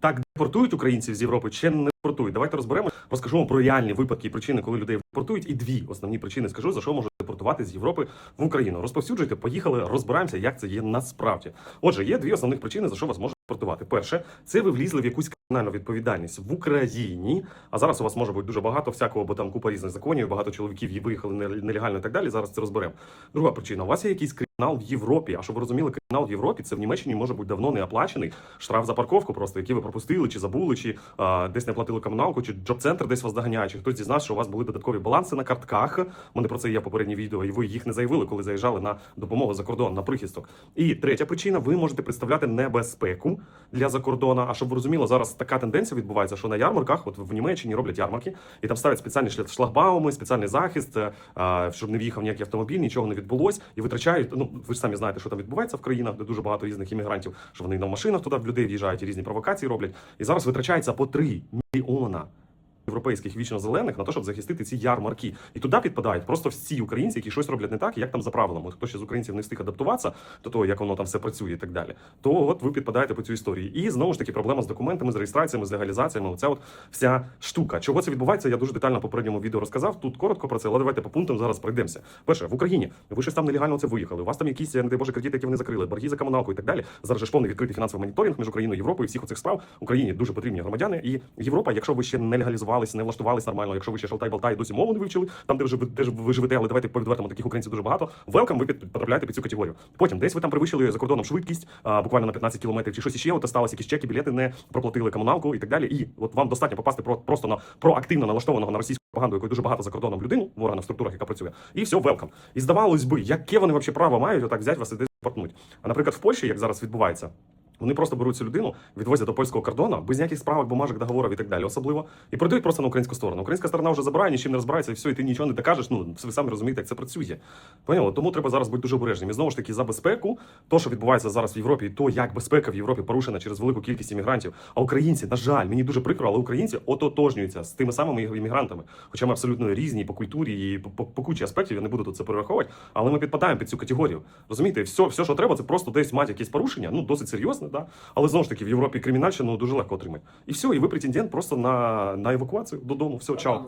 Так депортують українців з Європи чи не депортують? Давайте розберемо. Розкажу вам про реальні випадки і причини, коли людей депортують. І дві основні причини скажу, за що можуть депортувати з Європи в Україну. Розповсюджуйте, поїхали, розбираємося, як це є насправді. Отже, є дві основних причини, за що вас можуть депортувати. Перше, це ви влізли в якусь кримінальну відповідальність в Україні. А зараз у вас може бути дуже багато всякого, бо там купа різних законів, багато чоловіків виїхали нел- нелегально і так далі. Зараз це розберемо. Друга причина: у вас є якийсь кримінал в Європі. А щоб ви розуміли, кримінал в Європі це в Німеччині може бути давно не оплачений. Штраф за парковку, просто який ви пропустили, чи забули, чи а, десь не платили комуналку, чи джоб-центр десь вас доганяє, чи хтось дізнався, що у вас були додаткові баланси на картках. У мене про це є попереднє відео, і ви їх не заявили, коли заїжджали на допомогу за кордон на прихисток. І третя причина: ви можете представляти небезпеку для закордона. А щоб ви розуміли, зараз така тенденція відбувається, що на ярмарках, от в Німеччині роблять ярмарки, і там ставлять спеціальні шлагбауми, спеціальний захист, е, щоб не в'їхав ніякий автомобіль, нічого не відбулось, і витрачають. Ну ви ж самі знаєте, що там відбувається в країнах, де дуже багато різних іммігрантів, що вони на машинах туди в людей в'їжджають і різні провокації роблять. І зараз витрачається по 3 мільйона. Європейських вічно-зелених на те, щоб захистити ці ярмарки, і туди підпадають просто всі українці, які щось роблять не так, як там за правилами. Хто ще з українців не встиг адаптуватися до того, як воно там все працює і так далі. То от ви підпадаєте по цю історію. І знову ж таки проблема з документами, з реєстраціями, з легалізаціями. Оця от вся штука. Чого це відбувається? Я дуже детально в попередньому відео розказав. Тут коротко про це, але давайте по пунктам зараз пройдемося. Перше, в Україні ви щось там нелегально це виїхали. У вас там якісь, не дай Боже, кредити, які вони закрили, борги за комуналку і так далі. Зараз ж повний відкритий фінансовий моніторинг між Україною і Європою. Всіх оцих справ Україні дуже потрібні громадяни. І Європа, якщо ви ще не легалізувалися, не влаштувалися нормально, якщо ви ще шалтай-болтай, досі мову не вивчили, там де вже де ви живете, але давайте повідвертимо таких українців дуже багато. Велкам, ви потрапляєте під цю категорію. Потім десь ви там перевищили за кордоном швидкість, а, буквально на 15 кілометрів, чи щось іще, от сталося якісь чеки, білети не проплатили комуналку і так далі. І от вам достатньо попасти про просто на проактивно налаштованого на російську пропаганду, якої дуже багато за кордоном людину в органах структурах, яка працює, і все, велкам. І здавалось би, яке вони вообще право мають отак взяти вас і десь портнуть. А наприклад, в Польщі, як зараз відбувається. Вони просто беруть цю людину, відвозять до польського кордону без ніяких справок, бумажок, договорів і так далі, особливо, і передають просто на українську сторону. Українська сторона вже забирає, нічим не розбирається, і все, і ти нічого не докажеш. Ну ви самі розумієте, як це працює. Поняли? Тому треба зараз бути дуже обережним. І знову ж таки за безпеку, то, що відбувається зараз в Європі, і то, як безпека в Європі порушена через велику кількість іммігрантів. А українці, на жаль, мені дуже прикро, але українці ототожнюються з тими самими іммігрантами. Хоча ми абсолютно різні по культурі і по, по, по кучі аспектів, я не буду тут це перераховувати, але ми підпадаємо під цю категорію. Розумієте, все, все, що треба, це просто десь мати якесь порушення, ну досить серйозне, да. Але знову ж таки, в Європі кримінальщину дуже легко отримати. І все, і ви претендент просто на, на евакуацію додому. Все, чао.